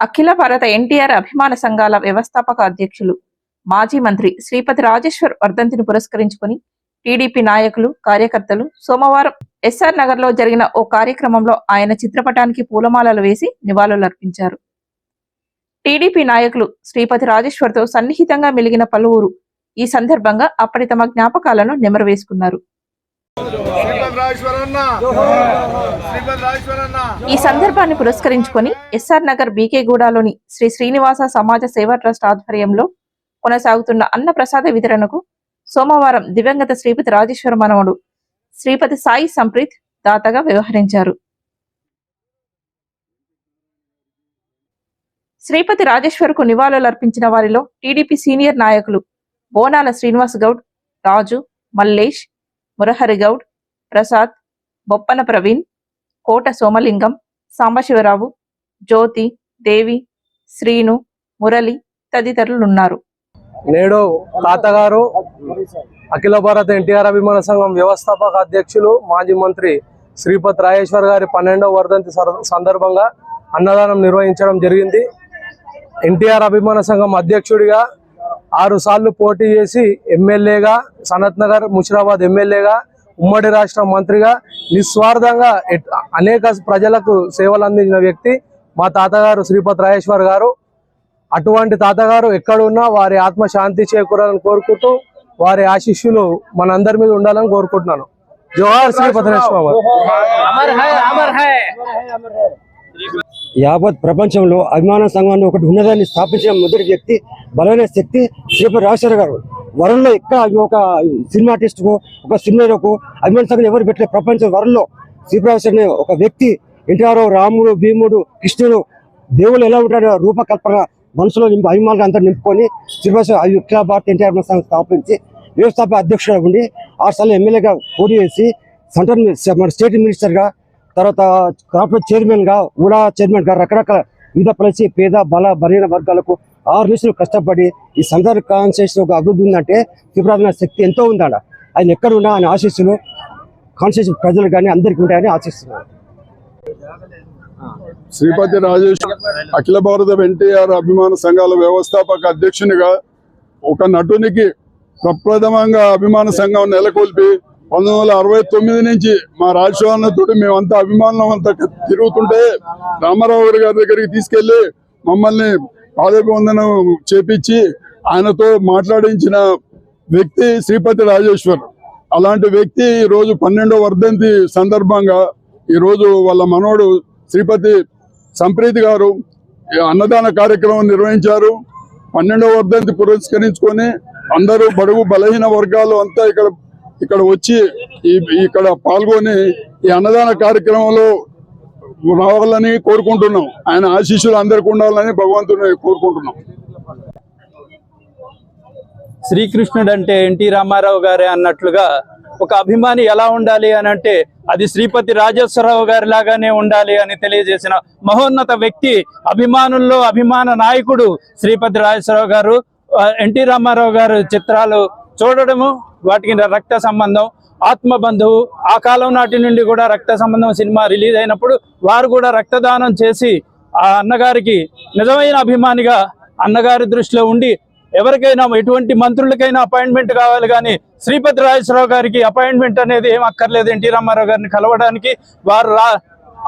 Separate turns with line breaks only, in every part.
అఖిల భారత ఎన్టీఆర్ అభిమాన సంఘాల వ్యవస్థాపక అధ్యక్షులు మాజీ మంత్రి శ్రీపతి రాజేశ్వర్ వర్ధంతిని పురస్కరించుకొని టీడీపీ నాయకులు కార్యకర్తలు సోమవారం ఎస్ఆర్ నగర్లో జరిగిన ఓ కార్యక్రమంలో ఆయన చిత్రపటానికి పూలమాలలు వేసి నివాళులర్పించారు. టీడీపీ నాయకులు శ్రీపతి రాజేశ్వర్తో సన్నిహితంగా మెలిగిన పలువురు ఈ సందర్భంగా అప్పటి తమ జ్ఞాపకాలను నెమరవేసుకున్నారు
శ్రీపతి రాజేశ్వరన్న శ్రీపతి రాజేశ్వరన్న
ఈ సందర్భాన్ని పురస్కరించుకొని ఎస్ఆర్ నగర్ బీకేగూడలోని శ్రీ శ్రీనివాస సమాజ సేవా ట్రస్ట్ ఆధ్వర్యంలో కొనసాగుతున్న అన్న ప్రసాద వితరణకు సోమవారం దివంగత శ్రీపతి రాజేశ్వర మనవడు శ్రీపతి సాయి సంప్రీత్ దాతగా వ్యవహరించారు. శ్రీపతి రాజేశ్వర్కు నివాళులర్పించిన వారిలో టీడీపీ సీనియర్ నాయకులు బోనాల శ్రీనివాస్ గౌడ్ రాజు మల్లేష్ మురహరిగౌడ్ ప్రసాద్ బొప్పన ప్రవీణ్ కోట సోమలింగం సాంబశివరావు జ్యోతి దేవి శ్రీను మురళి తదితరులు ఉన్నారు
నేడు తాతగారు అఖిల భారత ఎన్టీఆర్ అభిమాన సంఘం వ్యవస్థాపక అధ్యక్షులు మాజీ మంత్రి శ్రీపత్ రాజేశ్వర్ గారి పన్నెండవ వర్ధంతి సందర్భంగా అన్నదానం నిర్వహించడం జరిగింది. ఎన్టీఆర్ అభిమాన సంఘం అధ్యక్షుడిగా ఆరు సార్లు పోటీ చేసి ఎమ్మెల్యేగా సనత్ నగర్ ముషిరాబాద్ ఎమ్మెల్యేగా ఉమ్మడి రాష్ట్ర మంత్రిగా నిస్వార్థంగా అనేక ప్రజలకు సేవలు అందించిన వ్యక్తి మా తాతగారు శ్రీపతి రాజేశ్వర్ గారు. అటువంటి తాతగారు ఎక్కడున్నా వారి ఆత్మ శాంతి చేకూరాలని కోరుకుంటూ వారి ఆశిష్యులు మనందరి మీద ఉండాలని కోరుకుంటున్నాను. జోహార్ శ్రీ భద్రేశ్వర
యావత్ ప్రపంచంలో అభిమాన సంఘాన్ని ఒకటి ఉన్నదాన్ని స్థాపించిన మొదటి వ్యక్తి బలమైన శక్తి శ్రీపతి రాజశేఖర్ గారు. వరల్లో ఇక్కడ ఒక సినిమా ఆర్టిస్ట్కు ఒక సినిమాకు అభిమాన సంఘం ఎవరు పెట్టలే? ప్రపంచం వరంలో శ్రీపతి రాజశేఖర్ అనే ఒక వ్యక్తి ఎన్టీఆర్ రాముడు భీముడు కృష్ణుడు దేవుళ్ళు ఎలా ఉంటారో రూపకల్పన మనసులో నింపు అభిమానులు అంతా నింపుకొని శ్రీపతి అఖిల భారత ఎన్టీఆర్ సంఘం స్థాపించి వ్యవస్థాపక అధ్యక్షుడు ఉండి ఆరు సార్లు ఎమ్మెల్యేగా పోటీ చేసి సెంట్రల్ మన స్టేట్ మినిస్టర్గా తర్వాత కార్పొరేట్ చైర్మన్గా ఊడా చైర్మన్గా రకరకాల వివిధ పలిసి పేద బల బలహీన వర్గాలకు ఆరు నిమిషాలు కష్టపడి ఈ సందర్భ కాన్స్టిట్యూషన్ ఒక అభివృద్ధి ఉందంటే తీవ్రమైన శక్తి ఎంతో ఉందాడ ఆయన ఎక్కడ ఉన్నా ఆయన ఆశీస్సులు కాన్స్టిట్యూషన్ ప్రజలు కానీ అందరికీ ఉంటాయని ఆశిస్తున్నాను.
శ్రీపతి రాజేష్ అఖిల భారత ఎన్టీఆర్ అభిమాన సంఘాల వ్యవస్థాపక అధ్యక్షునిగా ఒక నటునికి ప్రప్రథమంగా అభిమాన సంఘం నెలకొల్పి పంతొమ్మిది వందల అరవై తొమ్మిది నుంచి మా రాజశేఖరతో మేమంతా అభిమానం అంతా తిరుగుతుంటే రామారావు గారి గారి దగ్గరికి తీసుకెళ్ళి మమ్మల్ని పాదభివందనం చేపించి ఆయనతో మాట్లాడించిన వ్యక్తి శ్రీపతి రాజేశ్వర్. అలాంటి వ్యక్తి ఈ రోజు పన్నెండో వర్ధంతి సందర్భంగా ఈ రోజు వాళ్ళ మనోడు శ్రీపతి సంప్రీతి గారు అన్నదాన కార్యక్రమం నిర్వహించారు. పన్నెండవ వర్ధంతి పురస్కరించుకొని అందరూ బడుగు బలహీన వర్గాలు అంతా ఇక్కడ ఇక్కడ వచ్చి ఇక్కడ పాల్గొని ఈ అన్నదాన కార్యక్రమంలో రావాలని కోరుకుంటున్నాం. ఆయన ఆశీస్సులు అందరికి ఉండాలని భగవంతుని కోరుకుంటున్నాం.
శ్రీకృష్ణుడు అంటే ఎన్టీ రామారావు గారే అన్నట్లుగా ఒక అభిమాని ఎలా ఉండాలి అని అంటే అది శ్రీపతి రాజేశ్వరరావు గారి లాగానే ఉండాలి అని తెలియజేసిన మహోన్నత వ్యక్తి అభిమానుల్లో అభిమాన నాయకుడు శ్రీపతి రాజేశ్వరరావు గారు. ఎన్టీ రామారావు గారు చిత్రాలు చూడడము వాటికి రక్త సంబంధం ఆత్మ బంధువు ఆ కాలం నాటి నుండి కూడా రక్త సంబంధం సినిమా రిలీజ్ అయినప్పుడు వారు కూడా రక్తదానం చేసి ఆ అన్నగారికి నిజమైన అభిమానిగా అన్నగారి దృష్టిలో ఉండి ఎవరికైనా ఎటువంటి మంత్రులకైనా అపాయింట్మెంట్ కావాలి కానీ శ్రీపతి రాజేశ్వరరావు గారికి అపాయింట్మెంట్ అనేది ఏం అక్కర్లేదు. ఎన్టీ రామారావు గారిని కలవడానికి వారు రా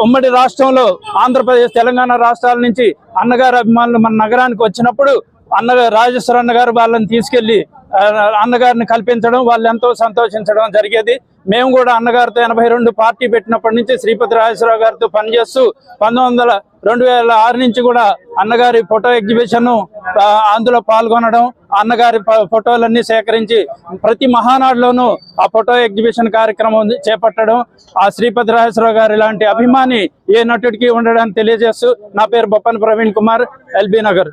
ఉమ్మడి రాష్ట్రంలో ఆంధ్రప్రదేశ్ తెలంగాణ రాష్ట్రాల నుంచి అన్నగారి అభిమానులు మన నగరానికి వచ్చినప్పుడు అన్న రాజేశ్వర అన్నగారు వాళ్ళని తీసుకెళ్ళి అన్నగారిని కల్పించడం వాళ్ళు ఎంతో సంతోషించడం జరిగేది. మేము కూడా అన్నగారితో ఎనభై రెండు పార్టీ పెట్టినప్పటి నుంచి శ్రీపతి రాజేశ్వరరావు గారితో పనిచేస్తూ పంతొమ్మిది వందల రెండు వేల ఆరు నుంచి కూడా అన్నగారి ఫోటో ఎగ్జిబిషన్ అందులో పాల్గొనడం అన్నగారి ఫోటోలన్నీ సేకరించి ప్రతి మహానాడులోనూ ఆ ఫోటో ఎగ్జిబిషన్ కార్యక్రమం చేపట్టడం ఆ శ్రీపతి రాజేశ్వరరావు గారు ఇలాంటి అభిమాని ఏ నటుడికి ఉండడానికి తెలియజేస్తూ నా పేరు బొప్పన్ ప్రవీణ్ కుమార్ ఎల్బీ నగర్.